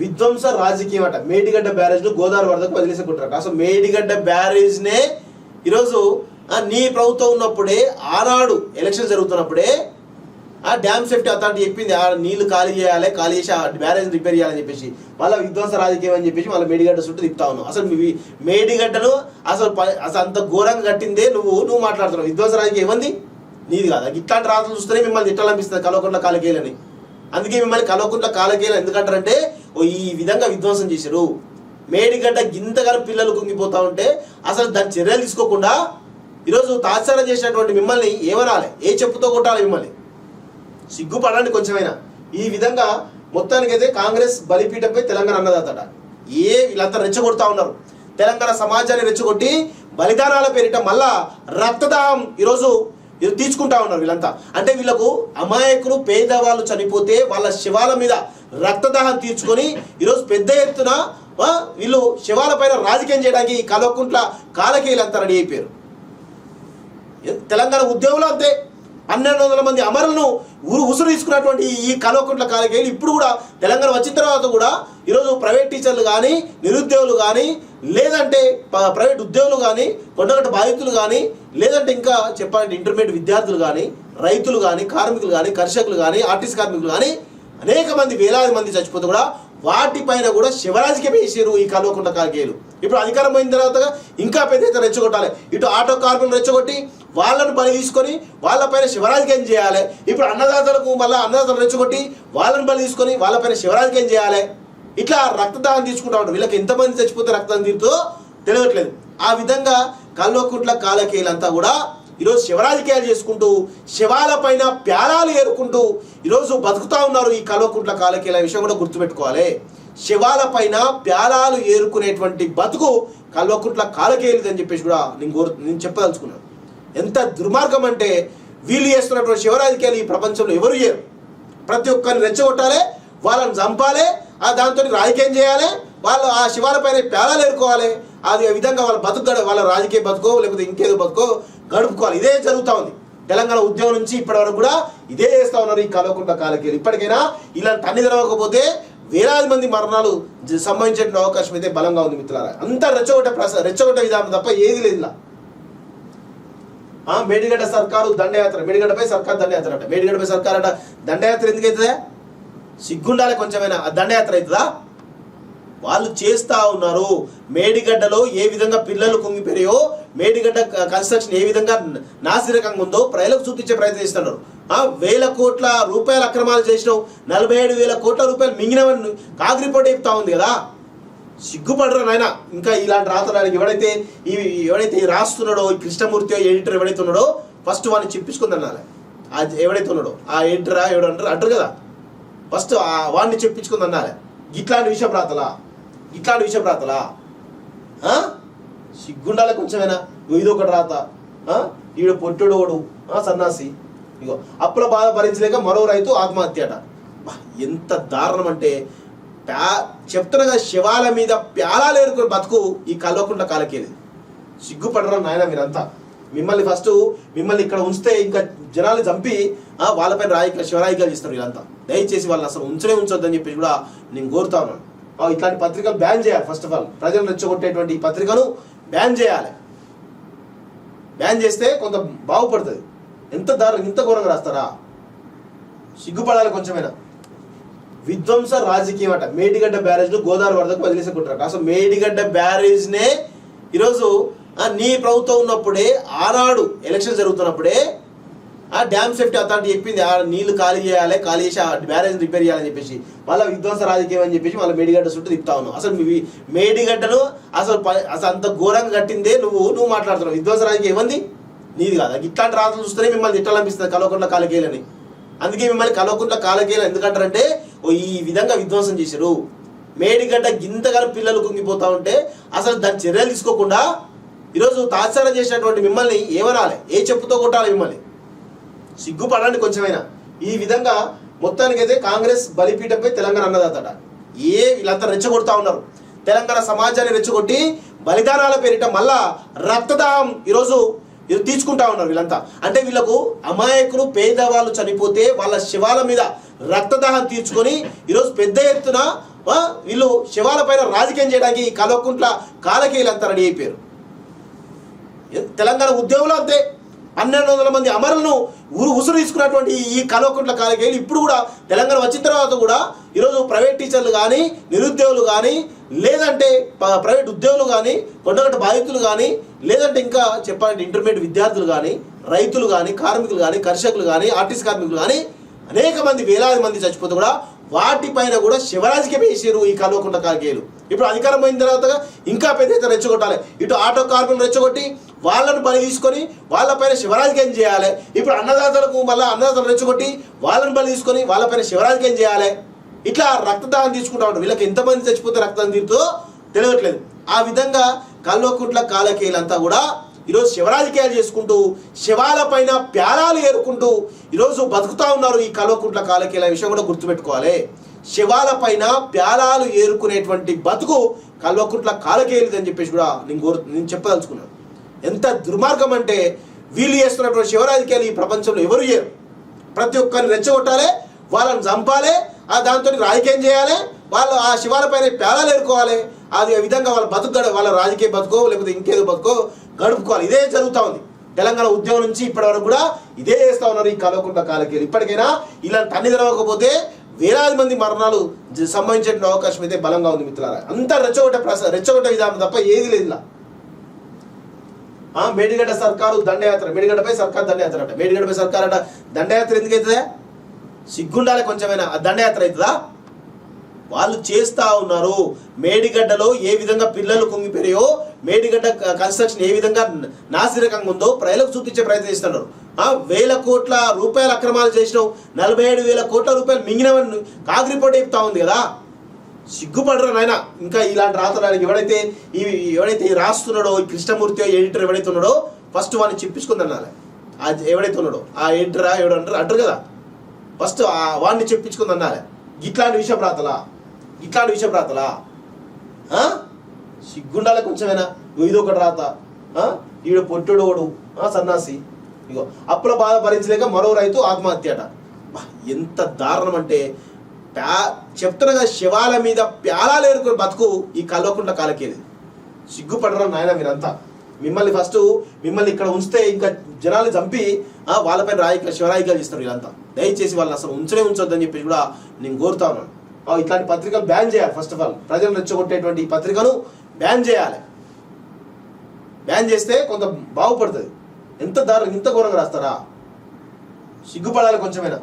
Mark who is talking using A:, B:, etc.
A: విధ్వంస రాజకీయం అట. మేడిగడ్డ బ్యారేజ్ను గోదావరి వరదకు వదిలేసుకుంటారు అసలు మేడిగడ్డ బ్యారేజ్ నే ఈరోజు నీ ప్రభుత్వం ఉన్నప్పుడే ఆనాడు ఎలక్షన్ జరుగుతున్నప్పుడే ఆ డ్యామ్ సేఫ్టీ అథారిటీ చెప్పింది. ఆ నీళ్ళు ఖాళీ చేయాలి ఖాళీ చేసి ఆ బ్యారేజ్ రిపేర్ చేయాలని చెప్పేసి. మళ్ళీ విధ్వంస రాజకీయం అని చెప్పేసి మళ్ళీ మేడిగడ్డ చుట్టూ తిప్పుతా ఉన్నావు. అసలు మీ మేడిగడ్డను అసలు అసలు అంత ఘోరంగా కట్టిందే నువ్వు నువ్వు మాట్లాడుతున్నావు. విధ్వంస రాజకీయం ఏమంది? నీది కాదు? ఇట్లాంటి రాత్రులు చూస్తేనే మిమ్మల్ని తిట్టాలనిపిస్తుంది. కలవకుండా కాలకేయాలని. అందుకే మిమ్మల్ని కలవకుండా కాలకేయాలి ఎందుకంటారంటే ఓ ఈ విధంగా విధ్వంసం చేశారు. మేడిగడ్డ గింతగానం పిల్లలు కుంగిపోతా ఉంటే అసలు దాని చర్యలు తీసుకోకుండా ఈరోజు తాత్సారం చేసినటువంటి మిమ్మల్ని ఏమనాలి? ఏ చెప్పుతో కొట్టాలి మిమ్మల్ని? సిగ్గుపడండి కొంచెమైనా. ఈ విధంగా మొత్తానికైతే కాంగ్రెస్ బలిపీఠంపై తెలంగాణ అన్నదాతట. ఏ వీళ్ళంతా రెచ్చగొడతా ఉన్నారు. తెలంగాణ సమాజాన్ని రెచ్చగొట్టి బలిదానాల పేరిట మళ్ళా రక్తదాహం ఈరోజు ఇది తీసుకుంటా ఉన్నారు వీళ్ళంతా. అంటే వీళ్ళకు అమాయకులు పేదవాళ్ళు చనిపోతే వాళ్ళ శివాల మీద రక్తదాహం తీర్చుకొని ఈరోజు పెద్ద ఎత్తున వీళ్ళు శివాల పైన రాజకీయం చేయడానికి ఈ కలవకుంట్ల కాలకీయులంతా రెడీ అయిపోయారు. తెలంగాణ ఉద్యోగులు అంతే. పన్నెండు వందల మంది అమరులను ఊరు ఉసురు తీసుకున్నటువంటి ఈ కలవకుంట్ల కాలకేయులు ఇప్పుడు కూడా తెలంగాణ వచ్చిన తర్వాత కూడా ఈరోజు ప్రైవేట్ టీచర్లు కానీ నిరుద్యోగులు కానీ లేదంటే ప్రైవేట్ ఉద్యోగులు కానీ కొండగట్ట బాధితులు కానీ లేదంటే ఇంకా చెప్పాలంటే ఇంటర్మీడియట్ విద్యార్థులు కానీ రైతులు కానీ కార్మికులు కానీ కర్షకులు కానీ ఆర్టిస్ట్ కార్మికులు కానీ అనేక మంది వేలాది మంది చచ్చిపోతే కూడా వాటిపైన కూడా శివరాజుకి వేసారు ఈ కల్వకుంట కాలకేయులు. ఇప్పుడు అధికారం పోయిన తర్వాత ఇంకా పెద్ద ఎత్తున రెచ్చగొట్టాలి. ఇటు ఆటో కార్మికులు రెచ్చగొట్టి వాళ్ళను బలి తీసుకొని వాళ్ళపైన శివరాజకీయం చేయాలి. ఇప్పుడు అన్నదాతలకు మళ్ళీ అన్నదాతలు రెచ్చగొట్టి వాళ్ళని బలి తీసుకొని వాళ్ళపైన శివరాజకీయం చేయాలి. ఇట్లా రక్తదానం తీసుకుంటా ఉంటారు. వీళ్ళకి ఎంతమంది చచ్చిపోతే రక్తదానం తీరుతో తెలియట్లేదు. ఆ విధంగా కల్వకుంట్ల కాలకేయులంతా కూడా ఈరోజు శివరాజకీయాలు చేసుకుంటూ శివాల పైన ప్యాలాలు ఏరుకుంటూ ఈరోజు బతుకుతా ఉన్నారు ఈ కల్వకుంట్ల కాలకేయుల విషయం కూడా గుర్తుపెట్టుకోవాలి. శివాల పైన ప్యాలాలు ఏరుకునేటువంటి బతుకు కల్వకుంట్ల కాలకేయులు అని చెప్పేసి కూడా నేను కోరు నేను చెప్పదలుచుకున్నాను. ఎంత దుర్మార్గం అంటే వీళ్ళు చేస్తున్నటువంటి శివరాజకీయాలు ఈ ప్రపంచంలో ఎవరు చేయరు. ప్రతి ఒక్కరిని రెచ్చగొట్టాలి వాళ్ళని చంపాలి ఆ దాంతో రాజకీయం చేయాలి వాళ్ళు ఆ శివాల పైన పేలాలు ఏరుకోవాలి. అది ఆ విధంగా వాళ్ళ బతుకు గడ- వాళ్ళ రాజకీయ బతుకో లేకపోతే ఇంకేదో బతుకో గడుపుకోవాలి. ఇదే జరుగుతూ ఉంది. తెలంగాణ ఉద్యమం నుంచి ఇప్పటి వరకు కూడా ఇదే చేస్తూ ఉన్నారు ఈ కలవకుండా కాలకేలు. ఇప్పటికైనా ఇలాంటి అన్ని తెరవకపోతే వేలాది మంది మరణాలు సంబంధించిన అవకాశం అయితే బలంగా ఉంది మిత్రులారా. అంతా రెచ్చగొట్టే ప్రస రెచ్చగొట్టే విధానం తప్ప ఏది లేదు ఇలా మేడిగడ్డ సర్కారు దండయాత్ర మేడిగడ్డపై సర్కారు దండయాత్ర అంట. మేడిగడ్డపై సర్కారు అంట. దండయాత్ర ఎందుకు అవుతుందా సిగ్గుండాలి కొంచెమైనా. ఆ దండయాత్ర అవుతుందా వాళ్ళు చేస్తా ఉన్నారు. మేడిగడ్డలో ఏ విధంగా పిల్లలు కుంగిపోయాయో మేడిగడ్డ కన్స్ట్రక్షన్ ఏ విధంగా నాసిరకంగా ఉందో ప్రజలకు చూపించే ప్రయత్నిస్తున్నారు ఆ వేల కోట్ల రూపాయల అక్రమాలు చేసినావు. నలభై ఏడు వేల కోట్ల రూపాయలు మింగినవని కాగ్ రిపోర్ట్ చెప్తా ఉంది కదా. సిగ్గుపడరు నాయన? ఇంకా ఇలాంటి రాతడానికి ఎవడైతే ఈ ఎవడైతే రాస్తున్నాడో ఈ కృష్ణమూర్తి ఎడిటర్ ఎవడైతే ఉన్నాడో ఫస్ట్ వాడిని చెప్పించుకుంది అనాలి ఆ ఎవడైతే ఉన్నాడో ఆ ఎడిటరా ఎవడు అంటారు? అంటారు కదా. ఫస్ట్ ఆ వాడిని చెప్పించుకుంది ఇట్లాంటి విషయం రాతలా ఇట్లాంటి విషయం రాతలా సిగ్గుండాలి కొంచెమైనా? ఇది ఒకటి రాత. ఈడ ఈడు పొట్టుడోడు ఆ, సన్నాసి. ఇగో అప్పుల బాధ భరించలేక మరో రైతు ఆత్మహత్య అట. బా, ఎంత దారుణం అంటే ప్యా చెప్తున్నగా శివాల మీద ప్యాలాలు ఏరుకుని బతుకు ఈ కల్వకుంట కాలకేది. సిగ్గుపడరా నాయన మీరంతా? మిమ్మల్ని ఫస్ట్ మిమ్మల్ని ఇక్కడ ఉంచితే ఇంకా జనాలు చంపి ఆ, వాళ్ళపైన రాయిక శివరాయికాలు చేస్తారు వీళ్ళంతా. దయచేసి వాళ్ళని అసలు ఉంచనే ఉంచొద్దని చెప్పి కూడా నేను కోరుతా ఉన్నాను. ఇట్లాంటి పత్రికలు బ్యాన్ చేయాలి ఫస్ట్ ఆఫ్ ఆల్. ప్రజలు రెచ్చగొట్టేటువంటి ఈ పత్రికను బ్యాన్ చేయాలి. బ్యాన్ చేస్తే కొంత బాగుపడుతుంది. ఎంత దారుణం ఇంత ఘోరంగా రాస్తారా? సిగ్గుపడాలి కొంచెమైనా. విధ్వంస రాజకీయం అట. మేడిగడ్డ బ్యారేజ్ను గోదావరి వరదకు వదిలేసుకుంటారు. అసలు మేడిగడ్డ బ్యారేజ్ నే ఈరోజు నీ ప్రభుత్వం ఉన్నప్పుడే ఆనాడు ఎలక్షన్ జరుగుతున్నప్పుడే ఆ డ్యామ్ సేఫ్టీ అథారిటీ చెప్పింది ఆ నీళ్ళు ఖాళీ చేయాలి ఖాళీ చేసి ఆ బ్యారేజ్ రిపేర్ చేయాలని చెప్పేసి. మళ్ళీ విధ్వంస రాజకీయం అని చెప్పేసి మళ్ళీ మేడిగడ్డ చుట్టూ తిప్పుతా ఉన్నావు అసలు మేడిగడ్డను అసలు అసలు అంత ఘోరంగా కట్టిందే నువ్వు నువ్వు మాట్లాడుతున్నావు. విధ్వంస రాజకీయం ఏమంది? నీది కాదు. ఇట్లాంటి రాత్రులు చూస్తేనే మిమ్మల్ని తిట్టాలనిపిస్తుంది. కలవకుండా కాలకేయాలని అందుకే మిమ్మల్ని కలవకుండా కాలకేయాలి ఎందుకంటారంటే ఈ విధంగా విధ్వంసం చేశారు. మేడిగడ్డ గింతగానం పిల్లలు కుంగిపోతా ఉంటే అసలు దాని చర్యలు తీసుకోకుండా ఈరోజు తాత్సారం చేసినటువంటి మిమ్మల్ని ఏమనాలి? ఏ చెప్పుతో కొట్టాలి మిమ్మల్ని? సిగ్గుపడండి కొంచెమైనా. ఈ విధంగా మొత్తానికైతే కాంగ్రెస్ బలిపీఠంపై తెలంగాణ అన్నదాతట. ఏ వీళ్ళంతా రెచ్చగొడతా ఉన్నారు. తెలంగాణ సమాజాన్ని రెచ్చగొట్టి బలిదానాల పేరిట మళ్ళా రక్తదాహం ఈరోజు తీసుకుంటా ఉన్నారు వీళ్ళంతా. అంటే వీళ్ళకు అమాయకులు పేదవాళ్ళు చనిపోతే వాళ్ళ శివాల మీద రక్తదాహం తీర్చుకొని ఈరోజు పెద్ద ఎత్తున వీళ్ళు శివాల పైన రాజకీయం చేయడానికి ఈ కల్వకుంట్ల కాలకేయులంతా రెడీ అయిపోయారు తెలంగాణ ఉద్యోగులు అంతే. పన్నెండు వందల మంది అమరులను ఊరు ఉసురు తీసుకున్నటువంటి ఈ కలవకుంట్ల కాలకేయులు ఇప్పుడు కూడా తెలంగాణ వచ్చిన తర్వాత కూడా ఈరోజు ప్రైవేట్ టీచర్లు కానీ నిరుద్యోగులు కానీ లేదంటే ప్రైవేట్ ఉద్యోగులు కానీ కొండగట్ట బాధితులు కానీ లేదంటే ఇంకా చెప్పాలంటే ఇంటర్మీడియట్ విద్యార్థులు కానీ రైతులు కానీ కార్మికులు కానీ కర్షకులు కానీ ఆర్టిస్ట్ కార్మికులు కానీ అనేక మంది వేలాది మంది చచ్చిపోతే కూడా వాటిపైన కూడా శివరాజుకే వేసారు ఈ కల్వకుంట కాలకేయులు. ఇప్పుడు అధికారం పోయిన తర్వాత ఇంకా పెద్ద ఎత్తున రెచ్చగొట్టాలి. ఇటు ఆటో కార్మికులు రెచ్చగొట్టి వాళ్ళను బలి తీసుకొని వాళ్ళపైన శివరాజకీయం చేయాలి? ఇప్పుడు అన్నదాతలకు మళ్ళీ అన్నదాతలు రెచ్చగొట్టి వాళ్ళని బలి తీసుకొని వాళ్ళపైన ఏం చేయాలి? ఇట్లా రక్తదానం తీసుకుంటా ఉంటారు. వీళ్ళకి ఎంతమంది చచ్చిపోతే రక్తదానం తీరుతో తెలియట్లేదు. ఆ విధంగా కల్వకుంట్ల కాలకేయులంతా కూడా ఈరోజు శివరాజకీయాలు చేసుకుంటూ శివాల పైన ప్యారాలు ఏరుకుంటూ ఈరోజు బతుకుతా ఉన్నారు ఈ కల్వకుంట్ల కాలకేయుల విషయం కూడా గుర్తుపెట్టుకోవాలి. శివాల పైన ప్యాలాలు ఏరుకునేటువంటి బతుకు కల్వకుంట్ల కాలకేయులు అని చెప్పేసి కూడా నేను కోరు నేను చెప్పదలుచుకున్నాను. ఎంత దుర్మార్గం అంటే వీళ్ళు చేస్తున్నటువంటి శివరాజకీయాలు ఈ ప్రపంచంలో ఎవరు చేయరు. ప్రతి ఒక్కరిని రెచ్చగొట్టాలి వాళ్ళని చంపాలి ఆ దాంతో రాజకీయం చేయాలి వాళ్ళు ఆ శివాలపైన ప్యాలాలు ఏరుకోవాలి అది విధంగా వాళ్ళ బతుకు వాళ్ళ రాజకీయ బతుకో లేకపోతే ఇంకేదో బతుకో గడుపుకోవాలి. ఇదే జరుగుతూ ఉంది. తెలంగాణ ఉద్యమం నుంచి ఇప్పటి వరకు కూడా ఇదే చేస్తూ ఉన్నారు ఈ కలవకుండా కాలకేలు. ఇప్పటికైనా ఇలాంటి అన్ని తెరవకపోతే వేలాది మంది మరణాలు సంబంధించిన అవకాశం అయితే బలంగా ఉంది మిత్రులారా. అంత రెచ్చగొట్టే ప్రస రెచ్చగొట్టే విధానం తప్ప ఏది లేదు ఇలా. మేడిగడ్డ సర్కారు దండయాత్ర మేడిగడ్డపై సర్కారు దండయాత్ర అంట. మేడిగడ్డపై సర్కారు అంట దండయాత్ర ఎందుకు అవుతుందా సిగ్గుండాలి కొంచెమైనా. దండయాత్ర అవుతుందా వాళ్ళు చేస్తా ఉన్నారు. మేడిగడ్డలో ఏ విధంగా పిల్లలు కుంగిపోయాయో మేడిగడ్డ కన్స్ట్రక్షన్ ఏ విధంగా నాసిరకంగా ఉందో ప్రజలకు చూపించే ప్రయత్నం చేస్తున్నారు. ఆ వేల కోట్ల రూపాయల అక్రమాలు చేసినావు. నలభై ఏడు వేల కోట్ల రూపాయలు మింగినవని కాగ్ రిపోర్ట్ చెప్తా ఉంది కదా. సిగ్గుపడరు నాయన? ఇంకా ఇలాంటి రాతడానికి ఎవడైతే ఈ ఎవడైతే రాస్తున్నాడో ఈ కృష్ణమూర్తి ఎడిటర్ ఎవడైతే ఉన్నాడో ఫస్ట్ వాడిని చెప్పించుకుంది ఆ ఎవడైతే ఉన్నాడో ఆ ఎడిటరా ఎవడంటారు అంటారు కదా. ఫస్ట్ ఆ వాడిని చెప్పించుకుంది ఇట్లాంటి విషయం రాతలా? ఇట్లాంటి విషయం రాతలా? సిగ్గుండాలి కొంచెమైనా. ఇది ఒకటి రాత. ఈడు పొట్టుడోడు ఆ, సన్నాసి. ఇగో అప్పుల బాధ భరించలేక మరో రైతు ఆత్మహత్య అట ఎంత దారుణం అంటే ప్యా చెప్తున్నగా శివాల మీద ప్యాలాలు ఏరుకుని బతుకు ఈ కల్వకుంట్ల కాలకేది. సిగ్గుపడరా నాయన మీరంతా? మిమ్మల్ని ఫస్ట్ మిమ్మల్ని ఇక్కడ ఉంచితే ఇంకా జనాలు చంపి ఆ, వాళ్ళపైన రాయిక శివరాయికాలు చేస్తారు వీళ్ళంతా. దయచేసి వాళ్ళని అసలు ఉంచనే ఉంచొద్దని చెప్పి కూడా నేను కోరుతా ఉన్నాను. ఇట్లాంటి పత్రికలు బ్యాన్ చేయాలి. ఫస్ట్ ఆఫ్ ఆల్ ప్రజలు రెచ్చగొట్టేటువంటి ఈ పత్రికను బ్యాన్ చేయాలి. బ్యాన్ చేస్తే కొంత బాగుపడుతుంది. ఎంత దారు ఇంత ఘోరంగా రాస్తారా? సిగ్గుపడాలి కొంచెమైనా.